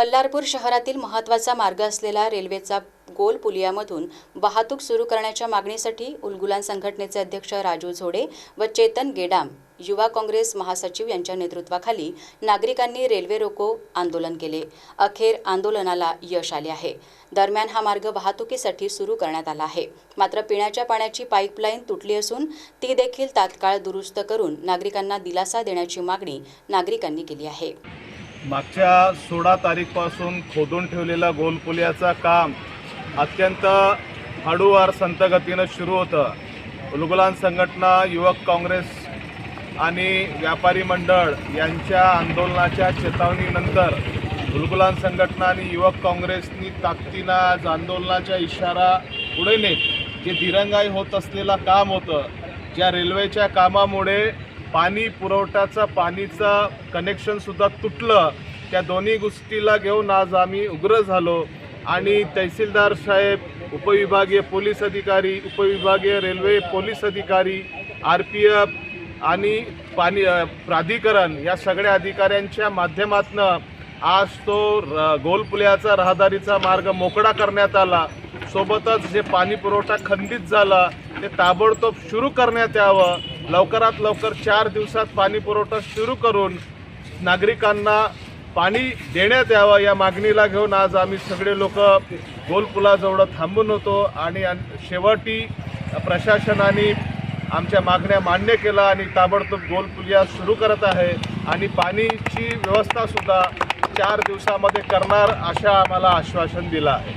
बल्लारपूर शहरातील महत्त्वाचा मार्ग असलेला रेल्वेचा गोल पुलियामधून वाहतूक सुरू करण्याच्या मागणीसाठी उलगुलान संघटनेचे अध्यक्ष राजू झोडे व चेतन गेडाम युवा काँग्रेस महासचिव यांच्या नेतृत्वाखाली नागरिकांनी रेल्वे रोको आंदोलन केले. अखेर आंदोलनाला यश आले आहे. दरम्यान हा मार्ग वाहतुकीसाठी सुरू करण्यात आला आहे. मात्र पिण्याच्या पाण्याची पाईपलाईन तुटली असून ती देखील तात्काळ दुरुस्त करून नागरिकांना दिलासा देण्याची मागणी नागरिकांनी केली आहे. मागच्या सोळा तारीखपासून खोदून ठेवलेला गोलपुलियाचं काम अत्यंत हळूवार संतगतीनं सुरू होतं. उलगुलान संघटना युवक काँग्रेस आणि व्यापारी मंडळ यांच्या आंदोलनाच्या चेतावणीनंतर उलगुलान संघटना आणि युवक काँग्रेसनी ताकदीनं आज आंदोलनाचा इशारा पुढे नेत जे दिरंगाई होत असलेलं काम होतं ज्या रेल्वेच्या कामामुळे पाणी पुरवठ्याचं पाणीचं कनेक्शनसुद्धा तुटलं. त्या दोन्ही गोष्टीला घेऊन आज आम्ही उग्र झालो. आणि तहसीलदार साहेब उपविभागीय पोलीस अधिकारी उपविभागीय रेल्वे पोलीस अधिकारी आर पी एफ आणि पाणी प्राधिकरण या सगळ्या अधिकाऱ्यांच्या माध्यमातनं आज तो र गोलपुल्याचा रहदारीचा मार्ग मोकळा करण्यात आला. सोबतच जे पाणी पुरवठा खंडित झाला ते ताबडतोब सुरू करण्यात यावं. लवकरात लवकर चार दिवसात पाणी पुरवठा सुरू करून नागरिकांना पाणी देण्यात यावं या मागणीला घेऊन आज आम्ही सगळे लोक गोलपुलाजवळ थांबून होतो आणि शेवटी प्रशासनाने आमच्या मागण्या मान्य केला आणि ताबडतोब गोलपुलिया सुरू करत आहे आणि पाणीची व्यवस्थासुद्धा चार दिवसामध्ये करणार अशा आम्हाला आश्वासन दिलं आहे.